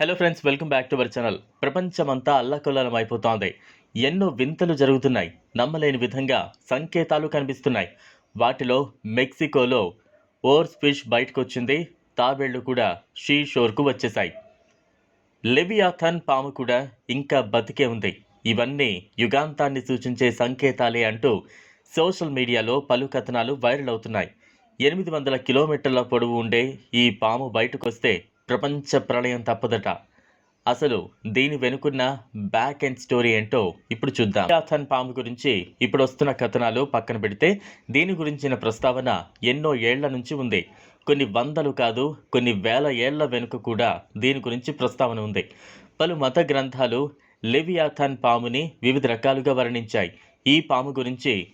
Hello friends welcome back to our channel ప్రపంచమంతా అల్లకొల్లం అయిపోతోంది. ఎన్నో వింతలు జరుగుతున్నాయి. నమ్మలేని విధంగా సంకేతాలు కనిపిస్తున్నాయి. వాటిలో మెక్సికోలో ఓర్స్ ఫిష్ బయటకు వచ్చింది తాబేళ్ళు కూడా షీ షోర్కు వచ్చేశాయి. లెవియాథన్ పాము కూడా ఇంకా బతికే ఉంది. ఇవన్నీ యుగాంతాన్ని సూచించే సంకేతాలే అంటూ సోషల్ మీడియాలో పలు కథనాలు వైరల్ అవుతున్నాయి. ఎనిమిది వందల కిలోమీటర్ల పొడవు ఉండే ఈ పాము బయటకొస్తే ప్రపంచ ప్రళయం తప్పదట. అసలు దీని వెనుకున్న బ్యాక్ ఎండ్ స్టోరీ ఏంటో ఇప్పుడు చూద్దాం. లెవియాథన్ పాము గురించి ఇప్పుడు వస్తున్న కథనాలు పక్కన పెడితే దీని గురించిన ప్రస్తావన ఎన్నో ఏళ్ళ నుంచి ఉంది. కొన్ని వందలు కాదు కొన్ని వేల ఏళ్ళ వెనుక కూడా దీని గురించి ప్రస్తావన ఉంది. పలు మత గ్రంథాలు లెవియాథన్ పాముని వివిధ రకాలుగా వర్ణించాయి. ఈ పాము గురించి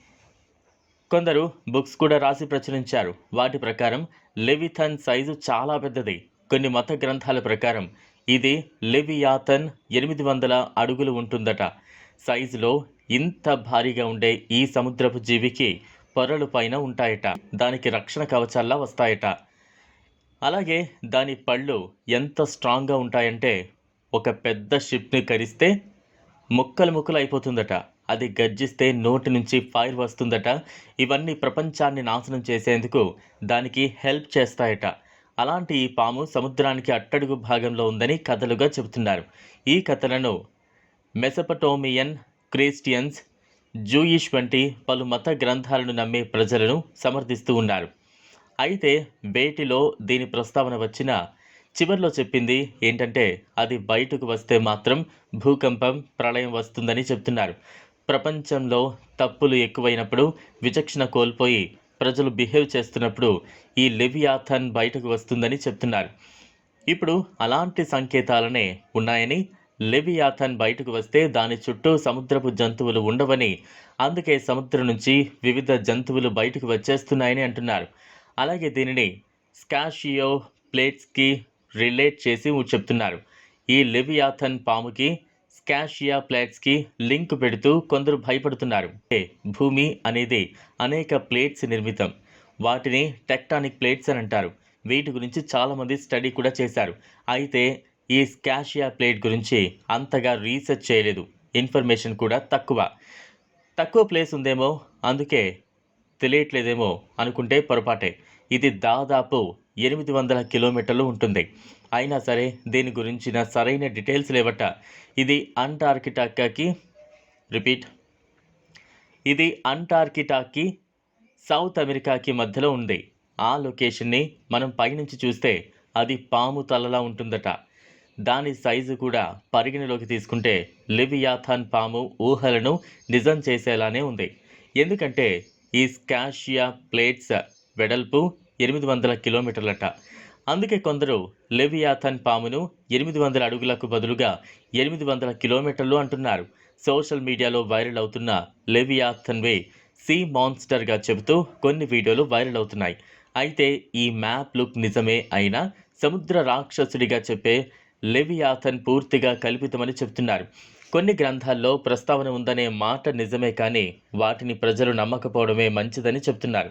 కొందరు బుక్స్ కూడా రాసి ప్రచురించారు. వాటి ప్రకారం లెవిథన్ సైజు చాలా పెద్దది. కొన్ని మత గ్రంథాల ప్రకారం ఇది లెవియాతన్ ఎనిమిది వందల అడుగులు ఉంటుందట. సైజులో ఇంత భారీగా ఉండే ఈ సముద్రపు జీవికి పొరలు పైన ఉంటాయట. దానికి రక్షణ కవచాల్లా వస్తాయట. అలాగే దాని పళ్ళు ఎంత స్ట్రాంగ్గా ఉంటాయంటే ఒక పెద్ద షిప్ని కరిస్తే ముక్కలు ముక్కలు అయిపోతుందట. అది గర్జిస్తే నోటి నుంచి ఫైర్ వస్తుందట. ఇవన్నీ ప్రపంచాన్ని నాశనం చేసేందుకు దానికి హెల్ప్ చేస్తాయట. అలాంటి ఈ పాము సముద్రానికి అట్టడుగు భాగంలో ఉందని కథలుగా చెబుతున్నారు. ఈ కథలను మెసపటోమియన్ క్రిస్టియన్స్ జూయిష్ వంటి పలు మత గ్రంథాలను నమ్మే ప్రజలను సమర్థిస్తూ ఉన్నారు. అయితే వేటిలో దీని ప్రస్తావన వచ్చిన చివరిలో చెప్పింది ఏంటంటే అది బయటకు వస్తే మాత్రం భూకంపం ప్రళయం వస్తుందని చెప్తున్నారు ప్రపంచంలో తప్పులు ఎక్కువైనప్పుడు విచక్షణ కోల్పోయి ప్రజలు బిహేవ్ చేస్తున్నప్పుడు ఈ లెవియాథన్ బయటకు వస్తుందని చెప్తున్నారు. ఇప్పుడు అలాంటి సంకేతాలనే ఉన్నాయని లెవియాథన్ బయటకు వస్తే దాని చుట్టూ సముద్రపు జంతువులు ఉండవని అందుకే సముద్రం నుంచి వివిధ జంతువులు బయటకు వచ్చేస్తున్నాయని అంటున్నారు. అలాగే దీనిని స్కాషియో ప్లేట్స్కి రిలేట్ చేసి చెప్తున్నారు. ఈ లెవియాథన్ పాముకి స్కాషియా ప్లేట్స్కి లింక్ పెడుతూ కొందరు భయపడుతున్నారు. అంటే భూమి అనేది అనేక ప్లేట్స్ నిర్మితం. వాటిని టెక్టానిక్ ప్లేట్స్ అని అంటారు. వీటి గురించి చాలామంది స్టడీ కూడా చేశారు. అయితే ఈ స్కాషియా ప్లేట్ గురించి అంతగా రీసెర్చ్ చేయలేదు. ఇన్ఫర్మేషన్ కూడా తక్కువ. తక్కువ ప్లేస్ ఉందేమో అందుకే తెలియట్లేదేమో అనుకుంటే పొరపాటే. ఇది దాదాపు ఎనిమిది వందల కిలోమీటర్లు ఉంటుంది. అయినా సరే దీని గురించిన సరైన డీటెయిల్స్ లేవట. ఇది అంటార్కిటాకాకి రిపీట్ ఇది అంటార్కిటాకి సౌత్ అమెరికాకి మధ్యలో ఉంది. ఆ లొకేషన్ని మనం పైనుంచి చూస్తే అది పాము తలలా ఉంటుందట. దాని సైజు కూడా పరిగణలోకి తీసుకుంటే లివియాథాన్ పాము ఊహలను నిజం చేసేలానే ఉంది. ఎందుకంటే ఈ స్కాషియా ప్లేట్స్ వెడల్పు ఎనిమిది వందల కిలోమీటర్లట. అందుకే కొందరు లెవియాథన్ పామును ఎనిమిది వందల అడుగులకు బదులుగా ఎనిమిది వందల కిలోమీటర్లు అంటున్నారు. సోషల్ మీడియాలో వైరల్ అవుతున్న లెవియాథన్ వే సీ మాన్స్టర్గా చెబుతూ కొన్ని వీడియోలు వైరల్ అవుతున్నాయి. అయితే ఈ మ్యాప్ లుక్ నిజమే అయినా సముద్ర రాక్షసుడిగా చెప్పే లెవియాథన్ పూర్తిగా కల్పితమని చెప్తున్నారు కొన్ని గ్రంథాల్లో ప్రస్తావన ఉందనే మాట నిజమే కానీ వాటిని ప్రజలు నమ్మకపోవడమే మంచిదని చెప్తున్నారు